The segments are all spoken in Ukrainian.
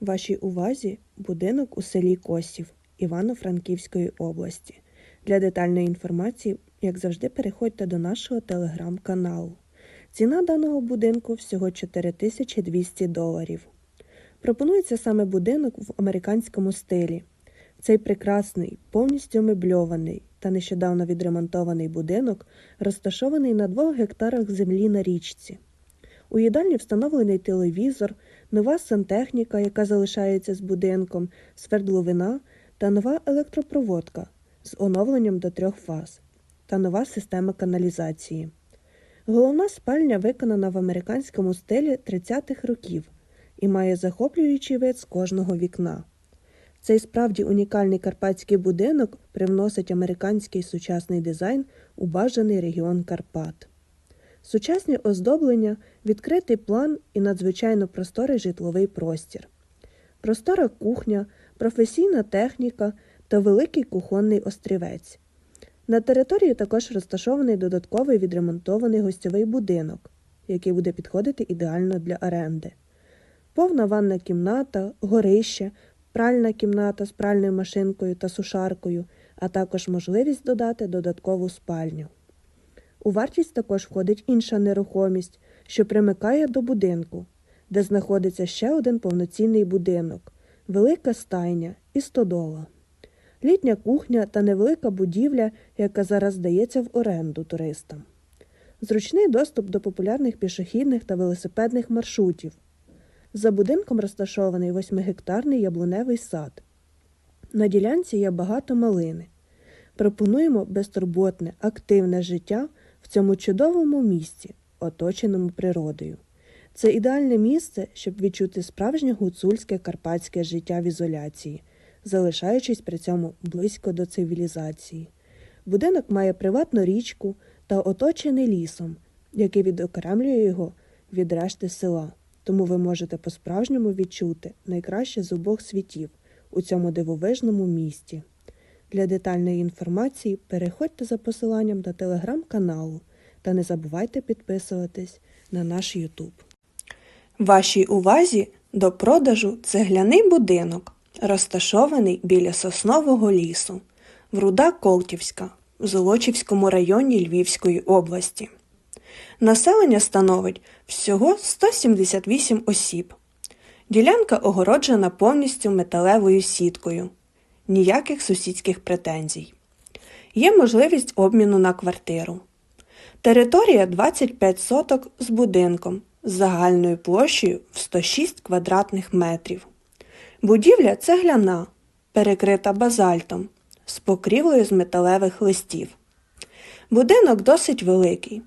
Вашій увазі будинок у селі Косів Івано-Франківської області. Для детальної інформації, як завжди, переходьте до нашого телеграм-каналу. Ціна даного будинку всього 4200 доларів. Пропонується саме будинок в американському стилі. Цей прекрасний, повністю мебльований та нещодавно відремонтований будинок розташований на двох гектарах землі на річці. У їдальні встановлений телевізор, нова сантехніка, яка залишається з будинком, свердловина та нова електропроводка з оновленням до трьох фаз та нова система каналізації. Головна спальня виконана в американському стилі 30-х років і має захоплюючий вид з кожного вікна. Цей справді унікальний карпатський будинок привносить американський сучасний дизайн у бажаний регіон Карпат. Сучасні оздоблення, відкритий план і надзвичайно просторий житловий простір. Простора кухня, професійна техніка та великий кухонний острівець. На території також розташований додатковий відремонтований гостьовий будинок, який буде підходити ідеально для оренди. Повна ванна кімната, горище, пральна кімната з пральною машинкою та сушаркою, а також можливість додати додаткову спальню. У вартість також входить інша нерухомість, що примикає до будинку, де знаходиться ще один повноцінний будинок, велика стайня і стодола, літня кухня та невелика будівля, яка зараз здається в оренду туристам, зручний доступ до популярних пішохідних та велосипедних маршрутів. За будинком розташований восьмигектарний яблуневий сад. На ділянці є багато малини. Пропонуємо безтурботне, активне життя цьому чудовому місці, оточеному природою. Це ідеальне місце, щоб відчути справжнє гуцульське карпатське життя в ізоляції, залишаючись при цьому близько до цивілізації. Будинок має приватну річку та оточений лісом, який відокремлює його від решти села. Тому ви можете по-справжньому відчути найкраще з обох світів у цьому дивовижному місті. Для детальної інформації переходьте за посиланням до телеграм-каналу та не забувайте підписуватись на наш YouTube. Вашій увазі до продажу цегляний будинок, розташований біля соснового лісу, Вруда Колтівська в Золочівському районі Львівської області. Населення становить всього 178 осіб. Ділянка огороджена повністю металевою сіткою. Ніяких сусідських претензій. Є можливість обміну на квартиру. Територія 25 соток з будинком з загальною площею в 106 квадратних метрів. Будівля цегляна, перекрита базальтом, з покрівлею з металевих листів. Будинок досить великий.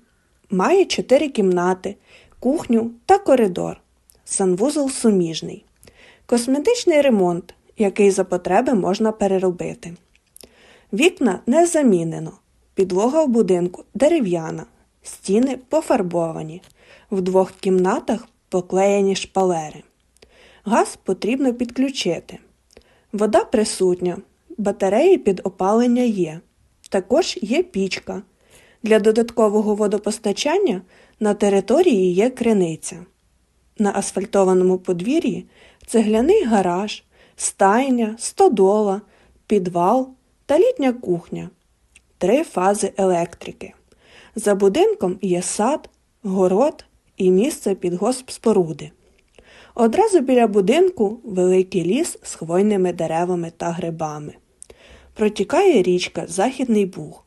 Має чотири кімнати, кухню та коридор. Санвузол суміжний. Косметичний ремонт, який за потреби можна переробити. Вікна не замінено. Підлога в будинку дерев'яна, стіни пофарбовані. В двох кімнатах поклеєні шпалери. Газ потрібно підключити. Вода присутня, батареї під опалення є. Також є пічка. Для додаткового водопостачання на території є криниця. На асфальтованому подвір'ї цегляний гараж, стайня, стодола, підвал та літня кухня. Три фази електрики. За будинком є сад, город і місце під госпспоруди. Одразу біля будинку великий ліс з хвойними деревами та грибами. Протікає річка Західний Буг.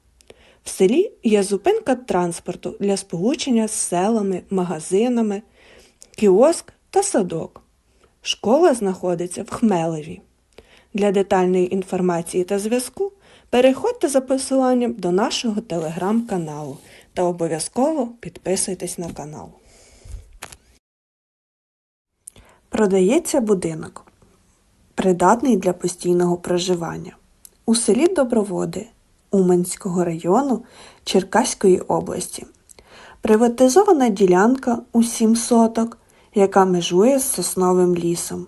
В селі є зупинка транспорту для сполучення з селами, магазинами, кіоск та садок. Школа знаходиться в Хмелеві. Для детальної інформації та зв'язку переходьте за посиланням до нашого телеграм-каналу та обов'язково підписуйтесь на канал. Продається будинок, придатний для постійного проживання у селі Доброводи Уманського району Черкаської області. Приватизована ділянка у 7 соток, яка межує з сосновим лісом.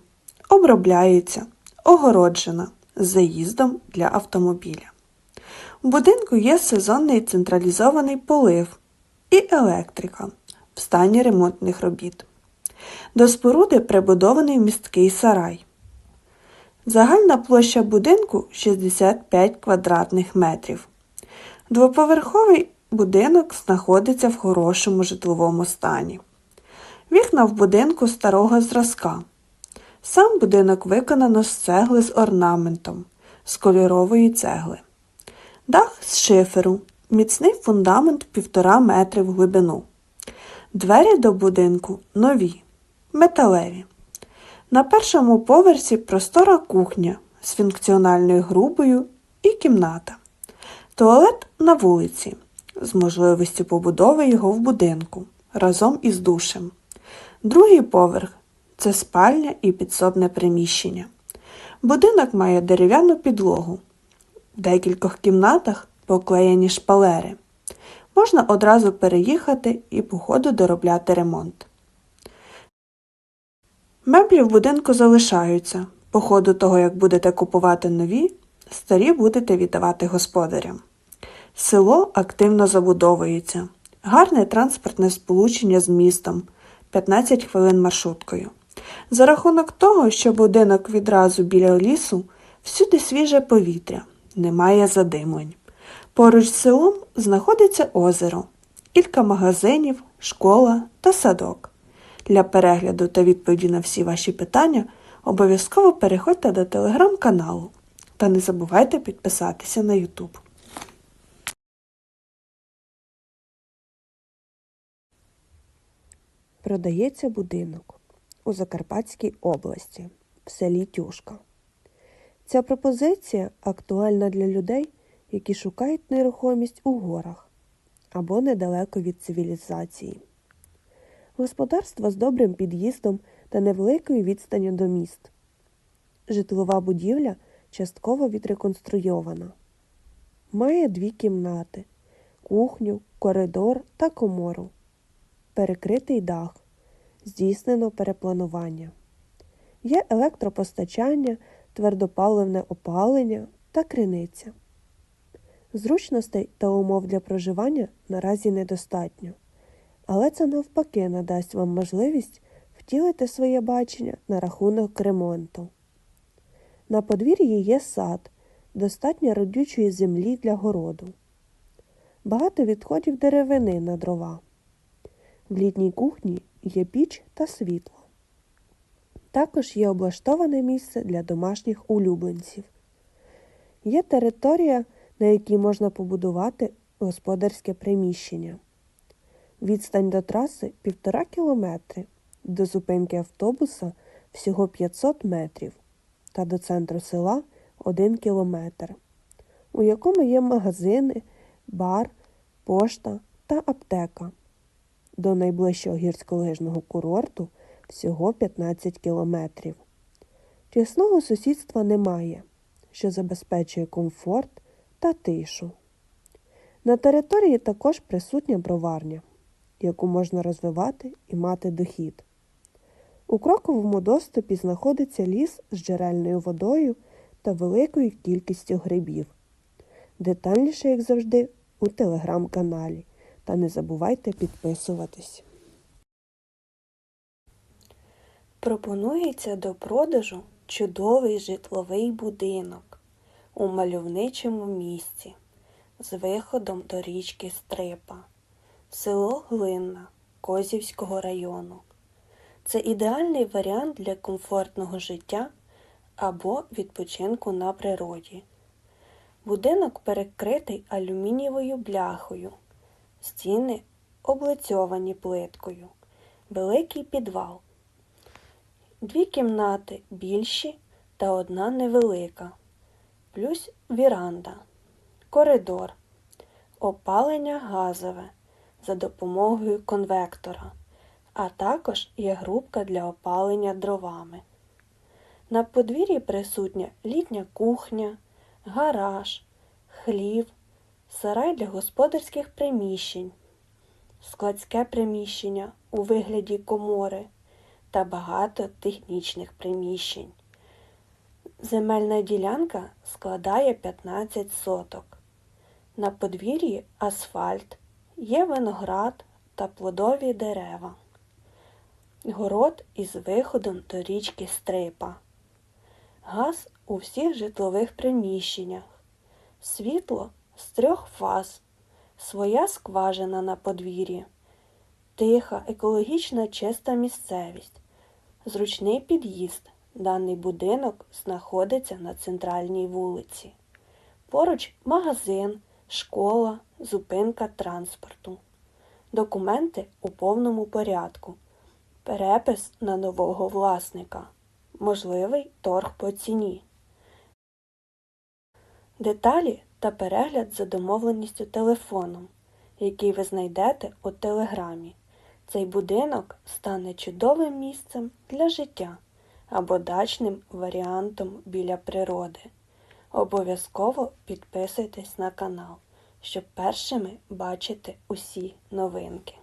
Обробляється, огороджена з заїздом для автомобіля. У будинку є сезонний централізований полив і електрика в стані ремонтних робіт. До споруди прибудований місткий сарай Загальна площа будинку 65 квадратних метрів. Двоповерховий будинок знаходиться в хорошому житловому стані. Вікна в будинку старого зразка. Сам будинок виконано з цегли з орнаментом, з кольорової цегли. Дах з шиферу, міцний фундамент півтора метри в глибину. Двері до будинку нові, металеві. На першому поверсі простора кухня з функціональною грубою і кімната. Туалет на вулиці з можливістю побудови його в будинку разом із душем. Другий поверх це спальня і підсобне приміщення. Будинок має дерев'яну підлогу. В декількох кімнатах поклеєні шпалери. Можна одразу переїхати і по ходу доробляти ремонт. Меблі в будинку залишаються. По ходу того, як будете купувати нові, старі будете віддавати господарям. Село активно забудовується. Гарне транспортне сполучення з містом 15 хвилин маршруткою. За рахунок того, що будинок відразу біля лісу, всюди свіже повітря, немає задимлень. Поруч з селом знаходиться озеро, кілька магазинів, школа та садок. Для перегляду та відповіді на всі ваші питання обов'язково переходьте до телеграм-каналу та не забувайте підписатися на YouTube. Продається будинок у Закарпатській області в селі Тюшка. Ця пропозиція актуальна для людей, які шукають нерухомість у горах або недалеко від цивілізації. Господарство з добрим під'їздом та невеликою відстанню до міст. Житлова будівля частково відреконструйована. Має дві кімнати, кухню, коридор та комору. Перекритий дах. Здійснено перепланування. Є електропостачання, твердопаливне опалення та криниця. Зручностей та умов для проживання наразі недостатньо, але це навпаки надасть вам можливість втілити своє бачення на рахунок ремонту. На подвір'ї є сад, достатньо родючої землі для городу, багато відходів деревини на дрова. В літній кухні є піч та світло. Також є облаштоване місце для домашніх улюбленців. Є територія, на якій можна побудувати господарське приміщення. Відстань до траси півтора кілометри, до зупинки автобуса всього 500 метрів та до центру села 1 кілометр, у якому є магазини, бар, пошта та аптека. До найближчого гірськолижного курорту всього 15 кілометрів. Тісного сусідства немає, що забезпечує комфорт та тишу. На території також присутня броварня, яку можна розвивати і мати дохід. У кроковому доступі знаходиться ліс з джерельною водою та великою кількістю грибів. Детальніше, як завжди, у телеграм-каналі. Та не забувайте підписуватись. Пропонується до продажу чудовий житловий будинок у мальовничому місці з виходом до річки Стрипа, село Глинна Козівського району. Це ідеальний варіант для комфортного життя або відпочинку на природі. Будинок перекритий алюмінієвою бляхою, стіни облицьовані плиткою, великий підвал, дві кімнати більші та одна невелика, плюс віранда, коридор, опалення газове за допомогою конвектора а також є грубка для опалення дровами. На подвір'ї присутня літня кухня, гараж, хлів, сарай для господарських приміщень, складське приміщення у вигляді комори та багато технічних приміщень. Земельна ділянка складає 15 соток. На подвір'ї асфальт, є виноград та плодові дерева город із виходом до річки Стрипа, Газ у всіх житлових приміщеннях. Світло з трьох фаз. Своя скважина на подвір'ї. Тиха, екологічно чиста місцевість. Зручний під'їзд. Даний будинок знаходиться на центральній вулиці. Поруч магазин, школа, зупинка транспорту. Документи у повному порядку. Перепис на нового власника. Можливий торг по ціні. Деталі та перегляд за домовленістю телефоном, який ви знайдете у телеграмі. Цей будинок стане чудовим місцем для життя або дачним варіантом біля природи. Обов'язково підписуйтесь на канал, щоб першими бачити усі новинки.